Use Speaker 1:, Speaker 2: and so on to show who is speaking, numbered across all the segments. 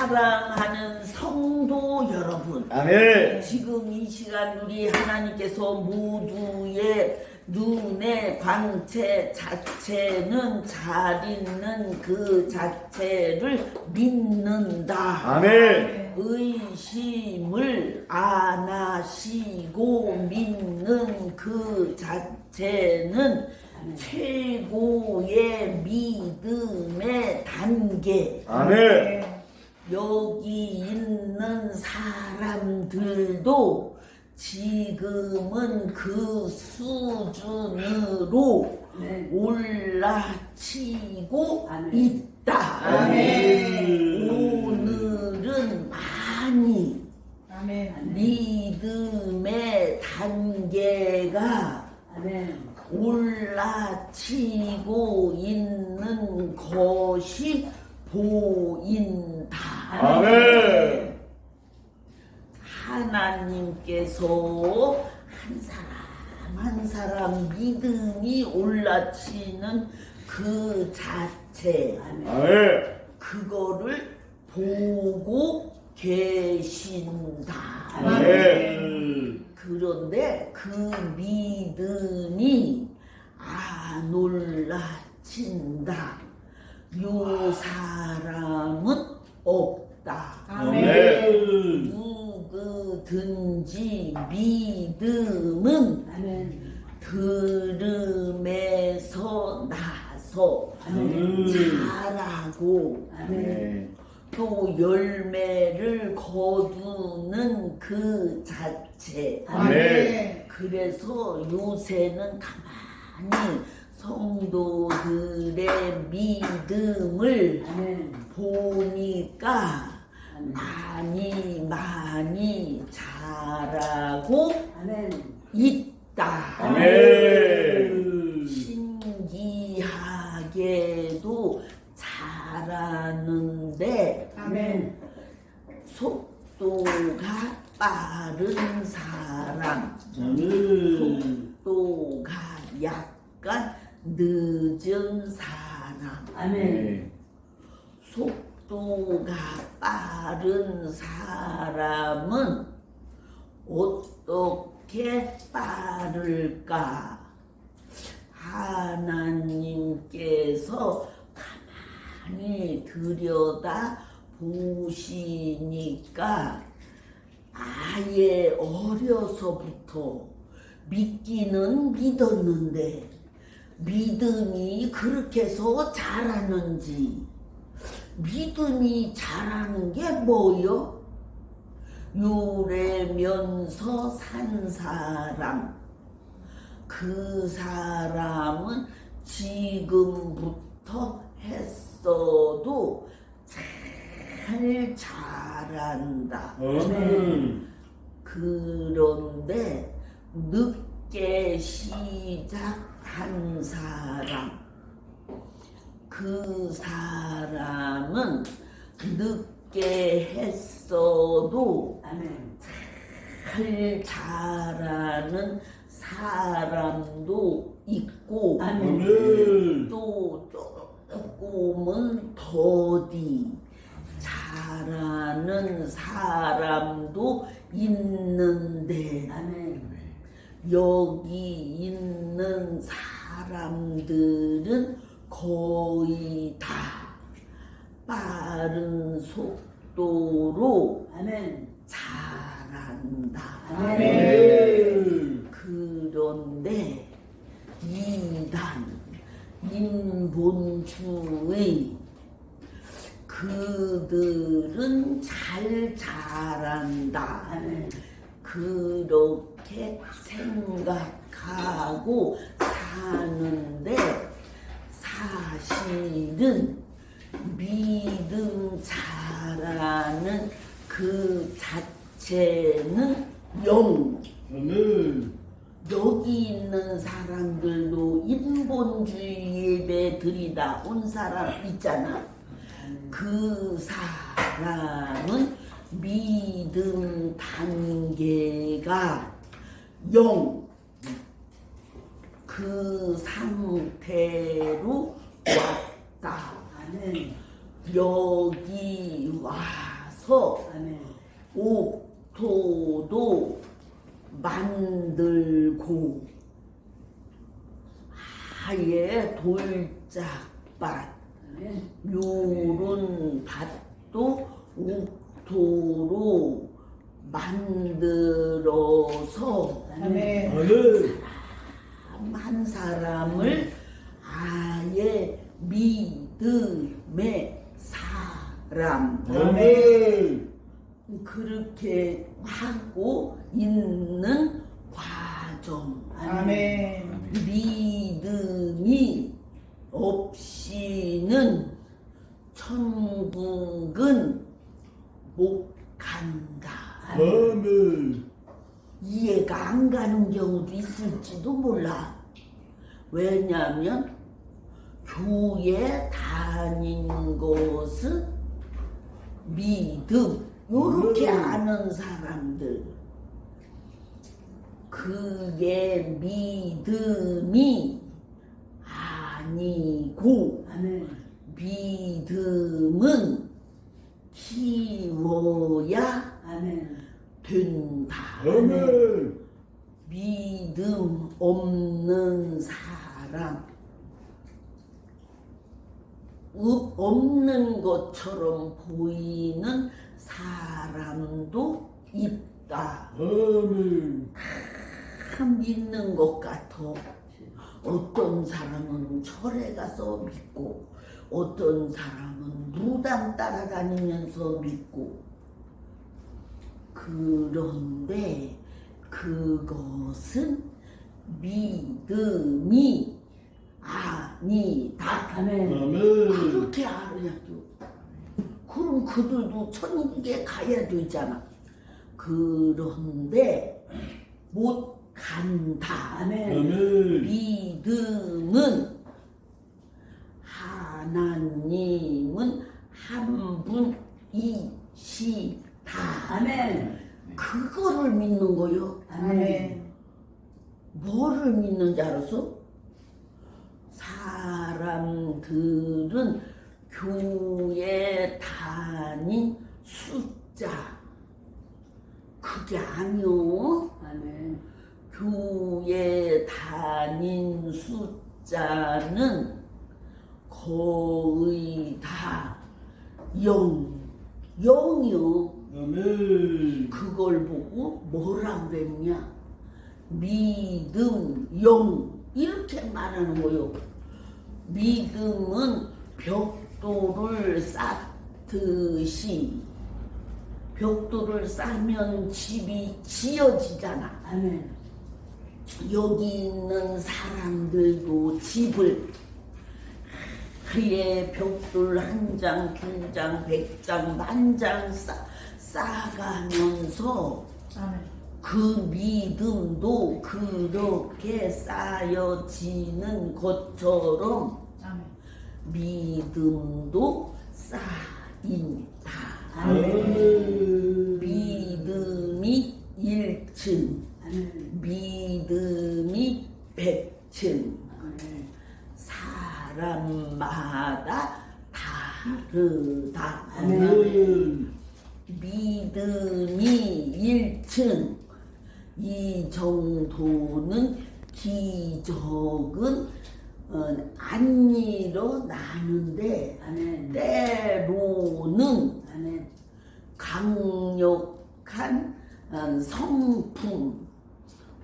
Speaker 1: 사랑하는 성도 여러분,
Speaker 2: 아멘.
Speaker 1: 지금 이 시간 우리 하나님께서 모두의 눈의 광채 자체는 잘 있는 그 자체를 믿는다.
Speaker 2: 아멘.
Speaker 1: 의심을 안 하시고 믿는 그 자체는 최고의 믿음의 단계.
Speaker 2: 아멘.
Speaker 1: 여기 있는 사람들도 지금은 그 수준으로
Speaker 3: 네.
Speaker 1: 올라치고
Speaker 3: 아멘.
Speaker 1: 있다.
Speaker 2: 아멘.
Speaker 1: 오늘은 많이
Speaker 4: 아멘.
Speaker 1: 믿음의 단계가
Speaker 3: 아멘.
Speaker 1: 올라치고 있는 것이 보인다.
Speaker 2: 아멘.
Speaker 1: 하나님께서 한 사람 한 사람 믿음이 올라치는 그 자체
Speaker 2: 아멘.
Speaker 1: 그거를 보고 계신다.
Speaker 2: 아멘.
Speaker 1: 그런데 그 믿음이 안 올라친다. 요 사람은 없 다.
Speaker 2: 아멘.
Speaker 1: 누구든지 믿음은
Speaker 3: 아멘.
Speaker 1: 들음에서 나서
Speaker 2: 아멘.
Speaker 1: 자라고
Speaker 3: 아멘.
Speaker 1: 또 열매를 거두는 그 자체.
Speaker 2: 아멘.
Speaker 1: 그래서 요새는 가만히 성도들의 믿음을
Speaker 3: 아멘.
Speaker 1: 보니까. 많이 많이 자라고
Speaker 3: 아멘.
Speaker 1: 있다.
Speaker 2: 아멘.
Speaker 1: 신기하게도 자라는데
Speaker 3: 아멘.
Speaker 1: 속도가 빠른 사람,
Speaker 2: 아멘.
Speaker 1: 속도가 약간 늦은 사람,
Speaker 3: 아멘.
Speaker 1: 속 도가 빠른 사람은 어떻게 빠를까? 하나님께서 가만히 들여다 보시니까 아예 어려서부터 믿기는 믿었는데 믿음이 그렇게 해서 자라는지 믿음이 자라는 게 뭐요? 요래면서 산 사람 그 사람은 지금부터 했어도 잘 자란다. 그런데 늦게 시작한 사람 그 사람은 늦게 했어도
Speaker 3: 아멘.
Speaker 1: 잘 자라는 사람도 있고
Speaker 3: 아멘.
Speaker 1: 또 조금은 더디 잘하는 사람도 있는데
Speaker 3: 아멘.
Speaker 1: 여기 있는 사람들은 거의 다 빠른 속도로
Speaker 3: 아멘.
Speaker 1: 자란다.
Speaker 2: 아멘.
Speaker 1: 그런데 이단 인본주의 그들은 잘 자란다.
Speaker 3: 아멘.
Speaker 1: 그렇게 생각하고 사는데 사실은 믿음 잘하는 그 자체는 영.
Speaker 2: 아멘.
Speaker 1: 여기 있는 사람들도 인본주의 예배 드리다 온 사람 있잖아. 그 사람은 믿음 단계가 영. 그 상태로 왔다.
Speaker 3: 아멘.
Speaker 1: 여기 와 만들어서
Speaker 3: 아멘.
Speaker 1: 옥토도 만들고 아예 돌짝밭
Speaker 3: 아멘.
Speaker 1: 요런 밭도 옥토로 만들어서
Speaker 3: 아멘.
Speaker 2: 아멘.
Speaker 1: 한 사람을 아예 믿음의 사람
Speaker 2: 아멘.
Speaker 1: 그렇게 하고 있는 과정
Speaker 3: 아멘.
Speaker 1: 믿음이 없이는 천국은 못 간다.
Speaker 2: 아멘.
Speaker 1: 이해가 안 가는 경우도 있을지도 몰라. 왜냐하면 교회 다닌 것은 믿음 요렇게
Speaker 2: 음.
Speaker 1: 아는 사람들 그게 믿음이 아니고
Speaker 3: 아멘.
Speaker 1: 믿음은 키워야
Speaker 3: 아멘.
Speaker 1: 된다.
Speaker 2: 아멘.
Speaker 1: 믿음 없는 사람 없- 없는 것처럼 보이는 사람도 있다.
Speaker 2: 아멘.
Speaker 1: 참 믿는 것 같아. 어떤 사람은 절에 가서 믿고, 어떤 사람은 무당 따라다니면서 믿고. 그런데 그것은 믿음이 아니다.
Speaker 3: 아멘.
Speaker 1: 그렇게 알아야죠. 그럼 그들도 천국에 가야 되잖아. 그런데 못 간다.
Speaker 3: 아멘.
Speaker 1: 믿음은 하나님은 한 분이시다.
Speaker 3: 아멘.
Speaker 1: 그거를 믿는 거요.
Speaker 3: 아멘.
Speaker 1: 뭐를 믿는지 알았어? 사람들은 교회 다닌 숫 자 그게 아니요.
Speaker 3: 아멘.
Speaker 1: 교회 다닌 숫자는 거의 다 영, 영이요.
Speaker 2: 아멘.
Speaker 1: 그걸 보고 뭐라 그랬냐? 믿음, 영 이렇게 말하는 거요. 믿음은 벽돌을 쌓듯이 벽돌을 쌓으면 집이 지어지잖아.
Speaker 3: 아멘.
Speaker 1: 여기 있는 사람들도 집을 그의 벽돌 한 장, 두 장, 백 장, 만 장 쌓, 쌓아가면서
Speaker 3: 아멘.
Speaker 1: 그 믿음도 그렇게 쌓여지는 것처럼
Speaker 3: 아멘.
Speaker 1: 믿음도.
Speaker 2: 아멘.
Speaker 1: 믿음이 일층,
Speaker 3: 아멘.
Speaker 1: 믿음이 백층.
Speaker 3: 아멘.
Speaker 1: 사람마다 다르다. 믿음이 일층 이 정도는 기적은 어, 안 일어나는데. 때로는. 강력한 어, 성품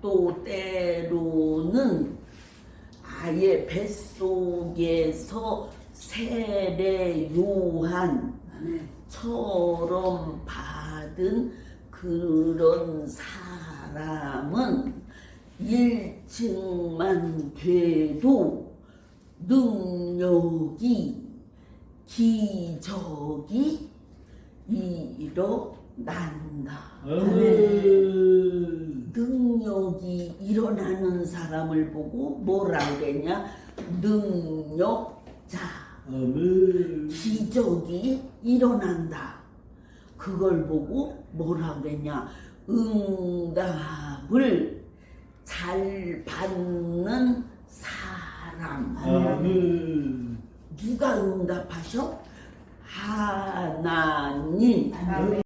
Speaker 1: 또 때로는 아예 뱃속에서 세례 요한
Speaker 3: 아멘.
Speaker 1: 처럼 받은 그런 사람은 일층만 돼도 능력이 기적이 일어난다.
Speaker 2: 아멘.
Speaker 1: 능력이 일어나는 사람을 보고 뭐라 그랬냐? 능력자.
Speaker 2: 아멘.
Speaker 1: 기적이 일어난다. 그걸 보고 뭐라 그랬냐? 응답을 잘 받는 사람.
Speaker 2: 아멘.
Speaker 1: 누가 응답하셔? 하나님
Speaker 3: 아멘.